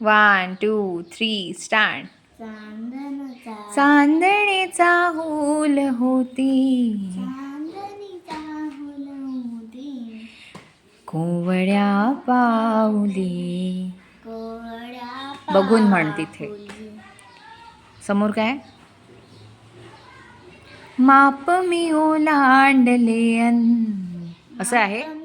One two three start चांदणेचा हुल होती. पाऊली. कोवळ्या बघून म्हण तिथे. समोर काय? माप मी ओलांडले असं आहे?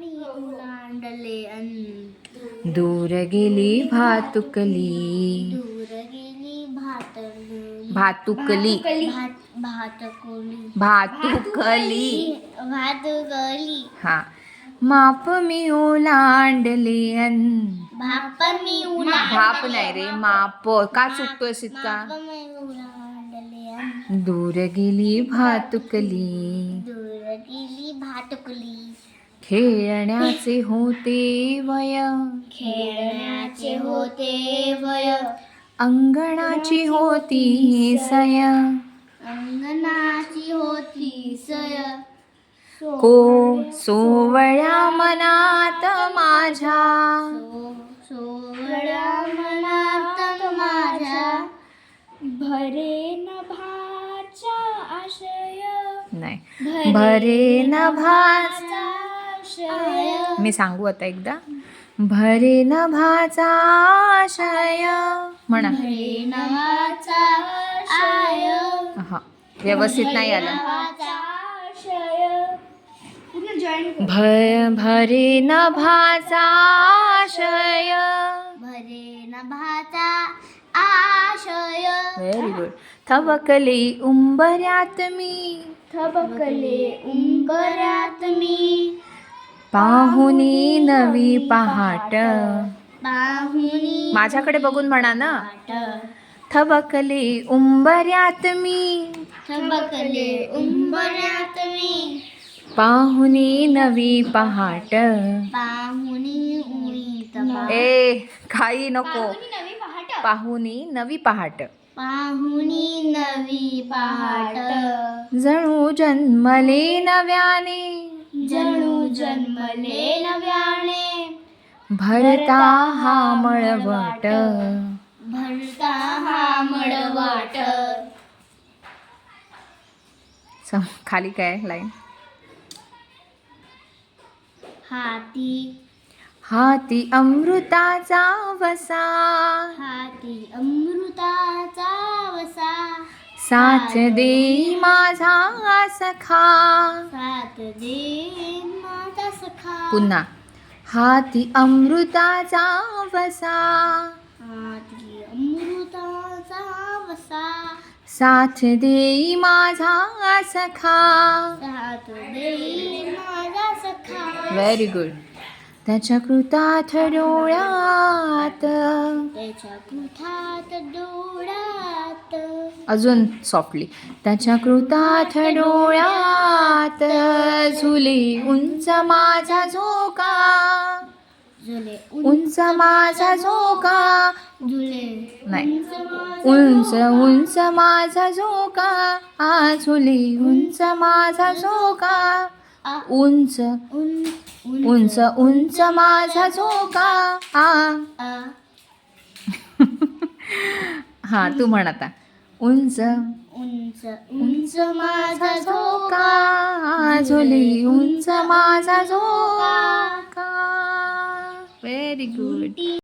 ओलांडले अन दूर गेली भातुकली. दूर गेली भातली भातुकली. भात भातकुली. भातुकली. भातुकली. हा. माप मी ओलांडले अन भाप मी भाप नाही रे माप. का चुकतोय अन दूर गेली भातुकली. दूर गेली भातकुली. खेळण्याचे होते वय. खेळण्याचे होते वय. अंगणाची होती सय. अंगणाची होती सय. को सोवळ्या मनात माझ्या. सोहळ्या मनात माझ्या. भरे नभाच्या आशय. नाही. भरे न भाच मी सांगू आता एकदा. भरे न भाचा आशय. म्हणा. आय हा व्यवस्थित नाही आलं. आशय भय भरे न भाचा आशय. भरे नभाचा आशय व्हेरी गुड थबकले उंबऱ्यात मी. थबकले उंबऱ्यात मी. पाहुनी नवी पहाट. माझ्याकडे बघून म्हणा ना. थबकले उंबऱ्यात मी. थबकले उंबऱ्यात मी. पाहुनी नवी पहाट. उडीत ए काही नको. पाहुणी नवी पहाट. पाहुनी नवी पहाट. पाहुणी नवी पहाट. जणू जन्मले नव्याने. जन्मले नव्याने. भरता हा मळवट. भरता हा मळवाट. सम- खाली काय लाईन. हाती. हाती अमृताचा वसा. हाती अमृताचा वसा. साथ देई माझा सखा. सात दे पुन्हा. हाती अमृताचा वसा. हाती अमृताचा वसा. साथ देई माझा सखा. सात दे माझा सखा. व्हेरी गुड त्याच्या कृतात त्याच्या कुठात डोळ्यात. अजून सॉफ्टली त्याच्या कृतात डोळ्यात झुले उंच माझा झोका. उंच माझा झोका. नाही. उंच उंच माझा झोका. आ झुले उंच माझा झोका. उंच. उंच उंच माझा झोका. आ. आ, हा तू म्हण आता. उंच. उंच उंच माझा झोका. झोका झुली उंच माझा झोका. Very good